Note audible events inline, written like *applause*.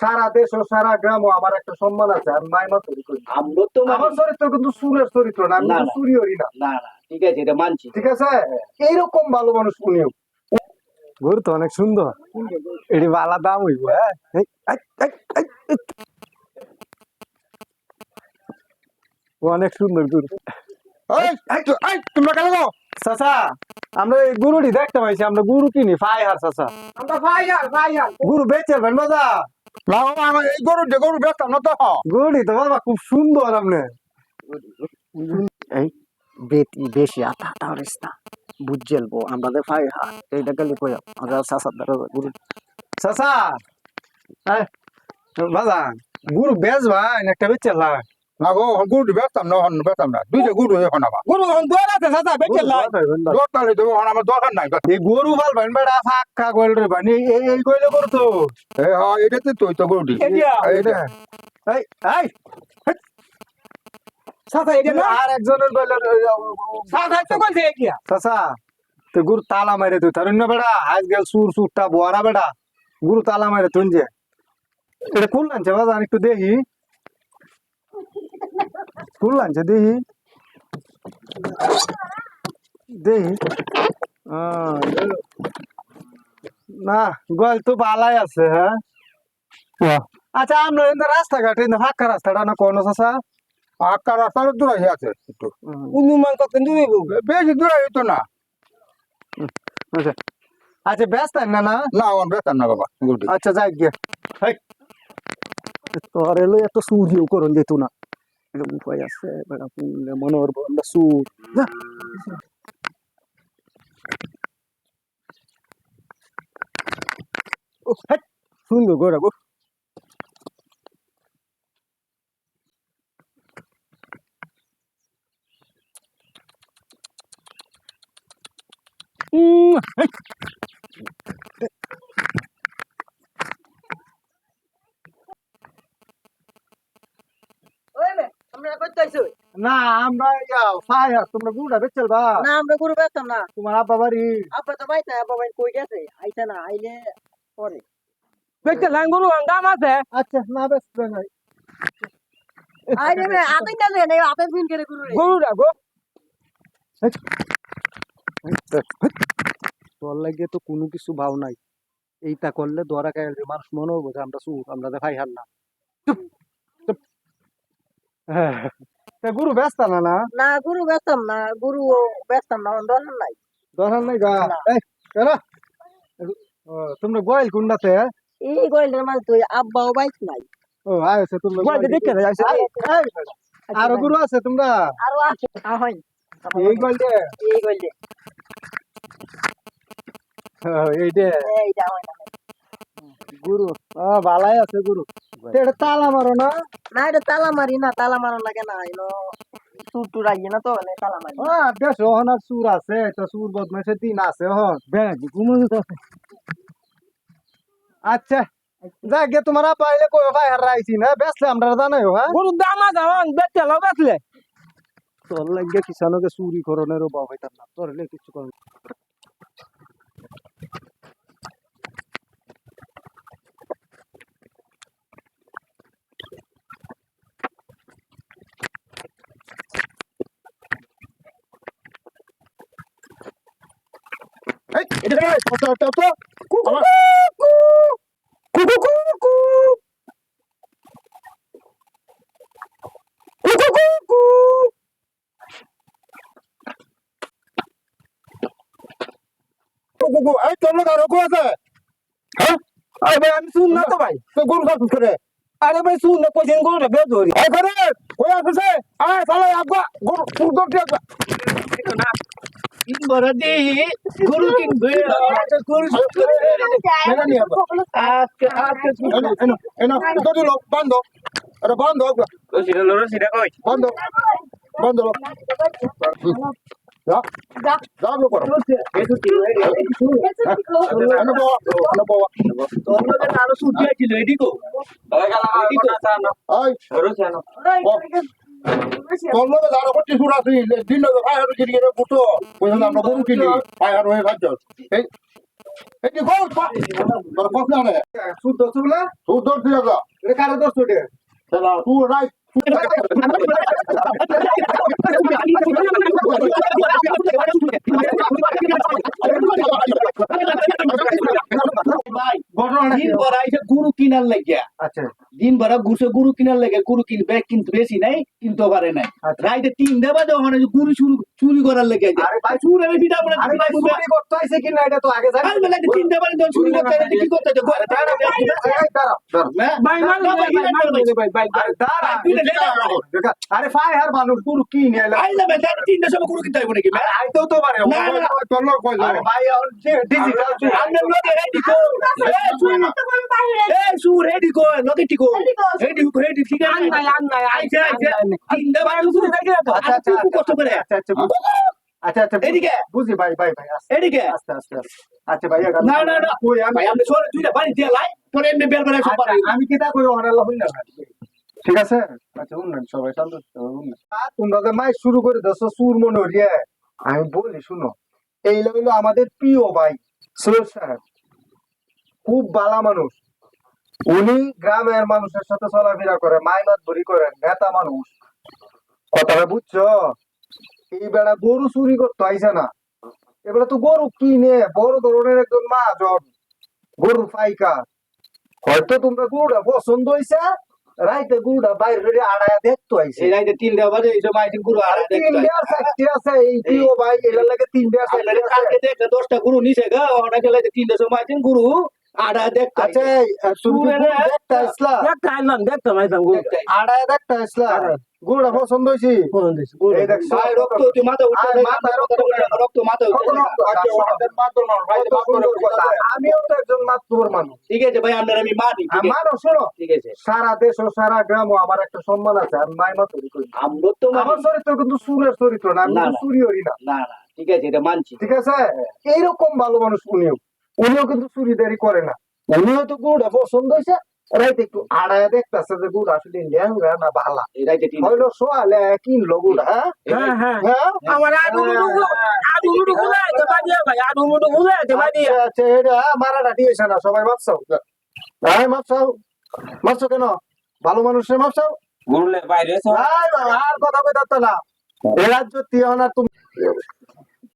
সারা দেশ ও সারা গ্রাম ও আমার একটা সম্মান আছে আমি মাইমা তৈরি করি। আমগো তো আমার চরিত্র কিন্তু সুরের চরিত্র না আমি না, কিন্তু না। চুরি না। না না ঠিক আছে এটা মানছি। ঠিক আছে? এইরকম ভালো মানুষ উনিও ঘুর তো অনেক সুন্দর। এটি বালা দাম হইব হ্যাঁ? অনেক সুন্দর এই, তোমরা কেন গো চাচা আমরা এই গরুটি দেখতে পাইছি আমরা গরু কিনি ফাই হার চাচা। আমরা ফাইয়ার ফাইয়ার গরু বেচে ভাই মজা না বাবা আমার এই গরু যে গরু বেচতাম না তো। গরুটি তো বাবা খুব সুন্দর আপনি। বেতি বেশি আতা আতা রেস্তা বুঝজেলবো আমাদের ফাই হা এইটা গেলে কই আমরা সাসার দ্বারা গুরু চাচা এই, বাবা গরু বেচ ভাই একটা বেচে ভাই না গো গরু বেচতাম না হন বেচতাম না। দুই যে গরু এখন আমার গরু এখন দোয়ার আছে চাচা বেচে লাই। দরকার দেবো এখন আমার দরকার নাই। এই গরু ভালো ভাই বেড়া ফাঁকা কইল রে ভাই এই এই- কইলে গরু তো। এই হ্যাঁ এটাতে তুই তো গরুটি। এইটা এইটা এই এই চাচা এটা না? আর একজনের কইলে চাচা তো কইছে এইটা চাচা তো গুরু তালা মারে তুই তার না বেড়া। আজ গেল সুর সুরটা বড়া বেড়া। গুরু তালা মারে তুই যে। এটা কোন লাঞ্চে বাজান একটু দেখি। কোন লাঞ্চে দেখি। দেখি। না গোয়াল তো বালাই আছে হ্যাঁ? আচ্ছা আমরা এখানে রাস্তাঘাটে ফাঁকা রাস্তাটা না কোন চাচা? আকার রাস্তার দূরে আছে। একটু। অনুমান কত দিবি বেশি দূরে হইতো না। আচ্ছা। আচ্ছা ব্যস্ত না না? না আমার বেচতাম না বাবা। আচ্ছা যাই গিয়ে। তোর এলো এত সুরিও করন যেত না। এরকম উপায় আছে বেড়া পুনলে মনোর বন্ধ সুর যা। ও, হেট, সুন্দর গোড়া গো উম, হেট। ওই মে আমরা করতে আইছো না আমরা ফায়ার তোমরা গুড়া বেচল বা না আমরা গরু বেচতাম না। তোমার আব্বা বাড়ি। আপা তো বাইতে আপা বাই কই গেছে? আইছে না আইলে পরে। লাঙ্গুরু দাম আছে। আচ্ছা না বেচবে আতে না আতে দিন করে গরু রে গো। তোর লাগে তো কোনো কিছু ভাব নাই। এইটা করলে দরা কাইল মানুষ মনে হব যে আমরা সুর আমরা দেখাই হার না। চুপ চুপ। হ্যাঁ। তা গুরু ব্যস্ত না না? না গরু বেচতাম না গরু বেচতাম না দরকার নাই। দরকার নাই গা। এই কেন তোমরা গোয়াল কুন্ডাতে? এই গইলের মাঝে তুই আব্বাও বাইক নাই। ও আইছে তোমরা গোয়াল দেখে না এই, এই, গুরু আছে তোমরা? আরও আছে আহই এই গোয়ালতে এই গইলে এই যে এই যাও গুরু। ভালাই আছে গুরু। এটা তালা মারো না। না এটা তালা মারি না তালা মারা লাগে না এনো টুর টুর আইয়ে না তো তালা মারি। হ্যাঁ বেশ ওহন আর সুর আছে তো সুর বদমাইশের দিন আছে হন ব্যাগ ঘুমানো তো আচ্ছা যাক তোমার পাইলে কই ভাই হার রাইছি না। বেসলে আমরা জানাই হ্যাঁ? গরুর দাম আছে হন বেচতে লাও বেচলে। তোর লাগে কিষানকে চুরি করনের অভাব হইতাম না। তোর কিছু কর এটা কত কত আমার এই তোর লোক আরও কো আছে হ্যাঁ আরে ভাই আমি শুন না তো ভাই তো গরু সব করে আরে ভাই শুন না কইছেন গরুটা বেচ ধরি এই করে কই আছে আয় সালা আব্বা গরু সুন্দর ঠিক আছে বড় দেহি গরু কিনবে? গরু আজকে আজকে এনো এনো তো দিলো বন্ধ আরে বন্ধ। রসিটা লড়ো সেটা কই বন্ধ বন্ধ। যা যা যা লোক করো। এসু কি এনো বাবা এনো বাবা তোর মধ্যে আরও সুটি আছিল এদিকো এদিকো আই রসি আনো তোর লোক আরও করতে শুরু আছে দিন আর গিয়ে গিয়ে বুটো। কইলাম আমরা গরু কিনি আর হয়ে খাচ্ছ এই এটি গোল তোর কত না সুদ দোষ বলে? তুই দৌড় দিয়ে যা এটা কারও দোষ ওটে চলা তুই রাইট ভাই ঘটনাটা *laughs* *laughs* কি? দিন ভর আইসে গুরু কিনার লাগিয়া। আচ্ছা। দিন ভরা ঘুরছে গুরু কিনার লাগে গুরু কিনবে কিন্তু বেশি নাই কিনতে পারে নাই। আচ্ছা। রাইতে তিন দেবা যখন গুরু চুরি চুরি করার লেগে চুরি আমি পিঠা পড়ে চুরি করতে হইছে কি এটা তো আগে জানি। তিন দেবা চুরি করতে কি করতে ভাই আরে মানুষ কি নিয়ে তিনটা সময় গুরু কিনতে হবে নাকি আইতেও তো পারে ভাই ডিজিটাল আচ্ছা আচ্ছা আচ্ছা আচ্ছা বুঝ- আচ্ছা এদিকে। বুঝি ভাই ভাই ভাই আস্তে এদিকে। আস্তে আস্তে আস্তে। আচ্ছা ভাই না না না। আমি বাড়ি দিয়ে লাই। পরে এমনি বেল বেলা সব আচ্ছা, আমি কি তা কই অনাল্লাহ হইনা ঠিক আছে? আচ্ছা উন্নয়ন সবাই শান্ত থাকো, উন্নয়ন। আর তোমরা যে মাই শুরু করে দছ সুর মনে আমি বলি শুনো এই হইল আমাদের প্রিয় ভাই সাহেব। খুব বালা মানুষ। উনি গ্রামের মানুষের সাথে চলাফেরা করে মাইনাত ভরি করেন নেতা মানুষ। কথাটা বুঝছ? এই বেলা গরু চুরি করতে আইসে না। এবারে তো গরু কিনে বড় ধরনের একজন মা জন গরু পাইকার। হয়তো তোমরা গুড়া পছন্দ হয়েছে রাইতে গুড়া বাইরে করে আড়ায় দেখতে আইছে। এই রাইতে তিন দেওয়া বাজে সময় আইছে গুরু আর তিন দেড় চারটে আছে এই প্রিয় ভাই এর লাগে তিন দেড় চারটে আছে। কালকে দেখে দশটা গুরু নিছে গা অনেকে লাগে তিনটা সময় আইছে গুরু আড়া আচ্ছা এই, আহ, তুমি কি সুরে গরু দেখতে আসলা? দেখতে আইলাম দেখতে আইলাম গরু আড়ায় দেখতে আসলা। গরুটা পছন্দ হয়েছে? এই দেখছ। ভাই রক্ত তুই মাথা উঠে আরে রক্ত রক্ত মাথা উঠে কখনো ওদের মাতবর মানুষ, ভাই, কত মাতবর সুন্দর কথা। কথা। আমিও তো একজন মাতবর মানুষ। ঠিক আছে ভাই আপনার আমি মানি ঠিক আছে? শোনো। ঠিক আছে। সারা দেশ ও সারা গ্রাম আমার একটা সম্মান আছে। আমি মাই মাতবরি করি আমরা তো আমার চরিত্র কিন্তু সুরের চরিত্র না। আমি না, কিন্তু না। চুরি করি না। না না ঠিক আছে এটা মানছি। ঠিক আছে? এইরকম ভালো মানুষ উনিও উনিও কিন্তু চুরিদারি করে না। উনিও তো গুড়া পছন্দ হয়েছে রাইতে একটু আড়ায় দেখতেছে যে গুড় আসলে ল্যাংরা না ভালা এই রাইতে তিন হইল সোয়ালে কিনলো গুড় হ্যাঁ? হ্যাঁ হ্যাঁ। হ্যাঁ? বাদিয়া ভাই বাদিয়া আচ্ছা, আচ্ছা এটা মারাটা দিয়েছে না সবাই মাপসাও হ্যাঁ মাপসাও মাপছো কেন? ভালো মানুষের মাপসাও গুরুলে বাইরে আর কথা কই না। এ রাজ্য তিয়ানা তুমি